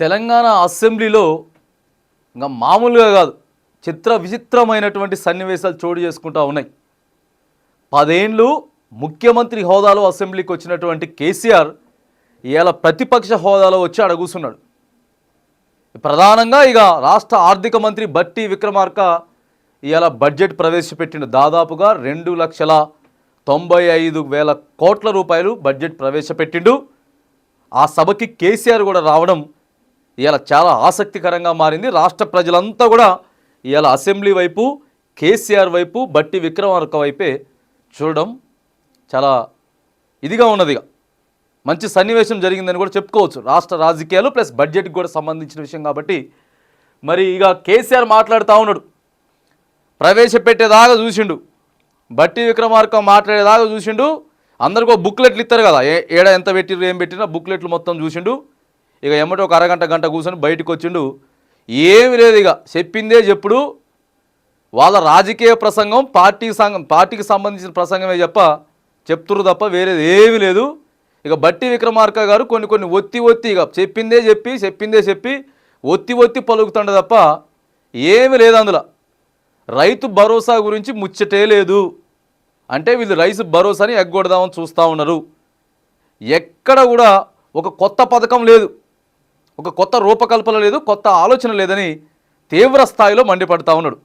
తెలంగాణ అసెంబ్లీలో ఇంకా మామూలుగా కాదు చిత్ర విచిత్రమైనటువంటి సన్నివేశాలు చోటు చేసుకుంటా ఉన్నాయి. పదేండ్లు ముఖ్యమంత్రి హోదాలో అసెంబ్లీకి వచ్చినటువంటి కేసీఆర్ ఇవాళ ప్రతిపక్ష హోదాలో వచ్చి అడుగుతున్నాడు ప్రధానంగా ఇక రాష్ట్ర ఆర్థిక మంత్రి బట్టి విక్రమార్క ఇవాళ బడ్జెట్ ప్రవేశపెట్టిన దాదాపుగా రెండు లక్షల తొంభై ఐదు వేల కోట్ల రూపాయలు బడ్జెట్ ప్రవేశపెట్టిండు. ఆ సభకి కేసీఆర్ కూడా రావడం ఇవాళ చాలా ఆసక్తికరంగా మారింది. రాష్ట్ర ప్రజలంతా కూడా ఇవాళ అసెంబ్లీ వైపు కేసీఆర్ వైపు బట్టి విక్రమార్క వైపే చూడడం చాలా ఇదిగా ఉన్నది ఇక మంచి సన్నివేశం జరిగిందని కూడా చెప్పుకోవచ్చు. రాష్ట్ర రాజకీయాలు ప్లస్ బడ్జెట్కి కూడా సంబంధించిన విషయం కాబట్టి మరి ఇక కేసీఆర్ మాట్లాడుతూ ఉన్నాడు. ప్రవేశపెట్టేదాకా చూసిండు. బట్టి విక్రమార్క మాట్లాడేదాకా చూసిండు. అందరికీ బుక్లెట్లు ఇస్తారు కదా. ఏ ఏడ ఎంత పెట్టిర్రు ఏం పెట్టినా బుక్లెట్లు మొత్తం చూసిండు. ఇక ఎమ్మటి ఒక అరగంట గంట కూర్చొని బయటకు వచ్చిండు. ఏమి లేదు ఇక. చెప్పిందే చెప్పుడు. వాళ్ళ రాజకీయ ప్రసంగం పార్టీ సంఘం పార్టీకి సంబంధించిన ప్రసంగమే చెప్ప చెప్తురు తప్ప వేరేది ఏమీ లేదు. ఇక బట్టి విక్రమార్క గారు కొన్ని కొన్ని ఒత్తి ఒత్తి ఇక చెప్పిందే చెప్పి చెప్పిందే చెప్పి ఒత్తి ఒత్తి పలుకుతుండ తప్ప ఏమీ లేదు అందులో. రైతు భరోసా గురించి ముచ్చటే లేదు. అంటే వీళ్ళు రైతు భరోసాని ఎగ్గొడదామని చూస్తూ ఉన్నారు. ఎక్కడ కూడా ఒక కొత్త పథకం లేదు. ఒక కొత్త రూపకల్పన లేదు కొత్త ఆలోచన లేదని తీవ్ర స్థాయిలో మండిపడతా ఉన్నాడు.